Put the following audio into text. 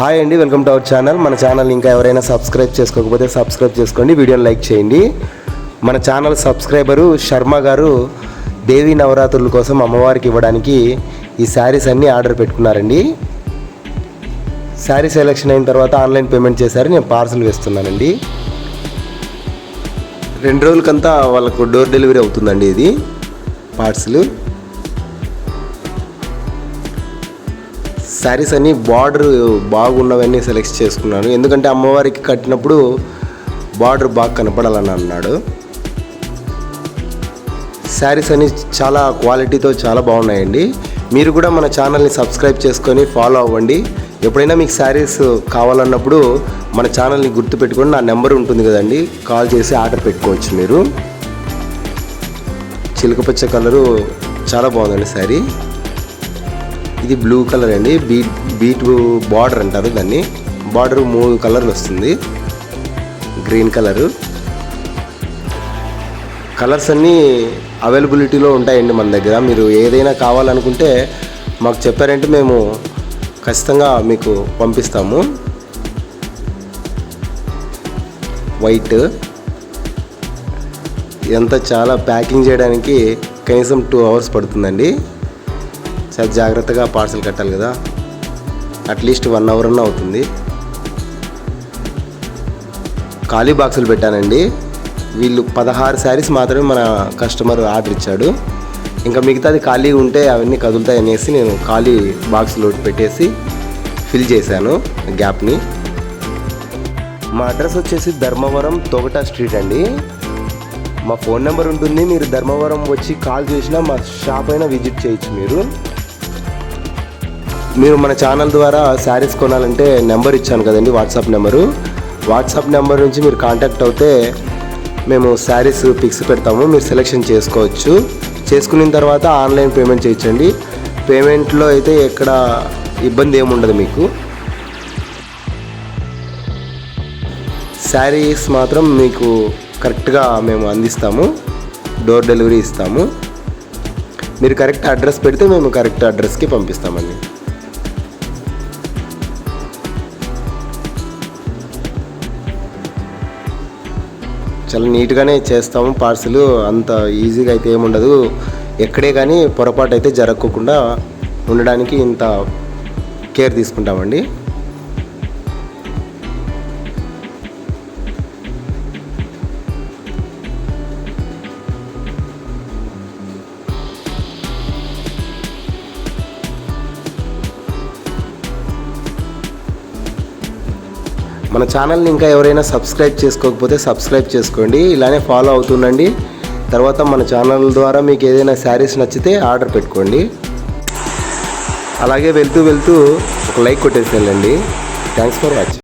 Hi అండి welcome to our channel మన channel ఇంకా ఎవరైనా సబ్స్క్రైబ్ చేసుకోకపోతే సబ్స్క్రైబ్ చేసుకోండి వీడియోని లైక్ చేయండి. మన ఛానల్ సబ్స్క్రైబరు శర్మ గారు దేవీ నవరాత్రుల కోసం అమ్మవారికి ఇవ్వడానికి ఈ శారీస్ అన్నీ ఆర్డర్ పెట్టుకున్నారండి. శారీ సెలెక్షన్ అయిన తర్వాత ఆన్లైన్ పేమెంట్ చేశారు నేను పార్సల్ వేస్తున్నానండి. రెండు రోజులకంతా వాళ్ళకు డోర్ డెలివరీ అవుతుందండి ఇది పార్సల్ శారీస్ అన్నీ బార్డర్ బాగున్నవన్నీ సెలెక్ట్ చేసుకున్నాను. ఎందుకంటే అమ్మవారికి కట్టినప్పుడు బార్డర్ బాగా కనపడాలని అన్నాడు. శారీస్ అన్నీ చాలా క్వాలిటీతో చాలా బాగున్నాయండి. మీరు కూడా మన ఛానల్ని సబ్స్క్రైబ్ చేసుకొని ఫాలో అవ్వండి. ఎప్పుడైనా మీకు శారీస్ కావాలన్నప్పుడు మన ఛానల్ని గుర్తుపెట్టుకొని నా నెంబర్ ఉంటుంది కదండి కాల్ చేసి ఆర్డర్ పెట్టుకోవచ్చు మీరు. చిలకపచ్చ కలరు చాలా బాగుందండి శారీ. ఇది బ్లూ కలర్ అండి. బీట్ బీట్ బార్డర్ అంటారు దాన్ని. బార్డర్ మూడు కలర్లు వస్తుంది. గ్రీన్ కలరు కలర్స్ అన్నీ అవైలబిలిటీలో ఉంటాయండి మన దగ్గర. మీరు ఏదైనా కావాలనుకుంటే మాకు చెప్పారంటే మేము ఖచ్చితంగా మీకు పంపిస్తాము. వైట్ ఇదంతా చాలా ప్యాకింగ్ చేయడానికి కనీసం టూ అవర్స్ పడుతుందండి. చాలా జాగ్రత్తగా పార్సల్ కట్టాలి కదా. అట్లీస్ట్ వన్ అవర్ అన్న అవుతుంది. ఖాళీ బాక్సులు పెట్టానండి. వీళ్ళు పదహారు శారీస్ మాత్రమే మన కస్టమర్ ఆర్డర్ ఇచ్చాడు. ఇంకా మిగతాది ఖాళీ ఉంటే అవన్నీ కదులుతాయి అనేసి నేను ఖాళీ బాక్స్లో పెట్టేసి ఫిల్ చేశాను గ్యాప్ని. మా అడ్రస్ వచ్చేసి ధర్మవరం తొగట స్ట్రీట్ అండి. మా ఫోన్ నెంబర్ ఉంటుంది. మీరు ధర్మవరం వచ్చి కాల్ చేసినా మా షాప్ అయినా విజిట్ చేయొచ్చు మీరు. మీరు మన ఛానల్ ద్వారా శారీస్ కొనాలంటే నెంబర్ ఇచ్చాను కదండి వాట్సాప్ నెంబరు. వాట్సాప్ నెంబర్ నుంచి మీరు కాంటాక్ట్ అవుతే మేము శారీస్ పిక్స్ పెడతాము మీరు సెలెక్షన్ చేసుకోవచ్చు. చేసుకున్న తర్వాత ఆన్లైన్ పేమెంట్ చేయించండి. పేమెంట్లో అయితే ఎక్కడ ఇబ్బంది ఏముండదు మీకు. శారీస్ మాత్రం మీకు కరెక్ట్గా మేము అందిస్తాము డోర్ డెలివరీ ఇస్తాము. మీరు కరెక్ట్ అడ్రస్ పెడితే మేము కరెక్ట్ అడ్రస్కి పంపిస్తామండి. చాలా నీట్గానే చేస్తాము పార్సిల్. అంత ఈజీగా అయితే ఏముండదు ఎక్కడే కానీ పొరపాటు అయితే జరగకుండా ఉండడానికి ఇంత కేర్ తీసుకుంటామండి. మన ఛానల్ని ఇంకా ఎవరైనా సబ్స్క్రైబ్ చేసుకోకపోతే సబ్స్క్రైబ్ చేసుకోండి ఇలానే ఫాలో అవుతుండండి. తర్వాత మన ఛానల్ ద్వారా మీకు ఏదైనా శారీస్ నచ్చితే ఆర్డర్ పెట్టుకోండి. అలాగే వెళ్తూ వెళ్తూ ఒక లైక్ కొట్టేసి వెళ్ళండి థ్యాంక్స్ ఫర్ వాచింగ్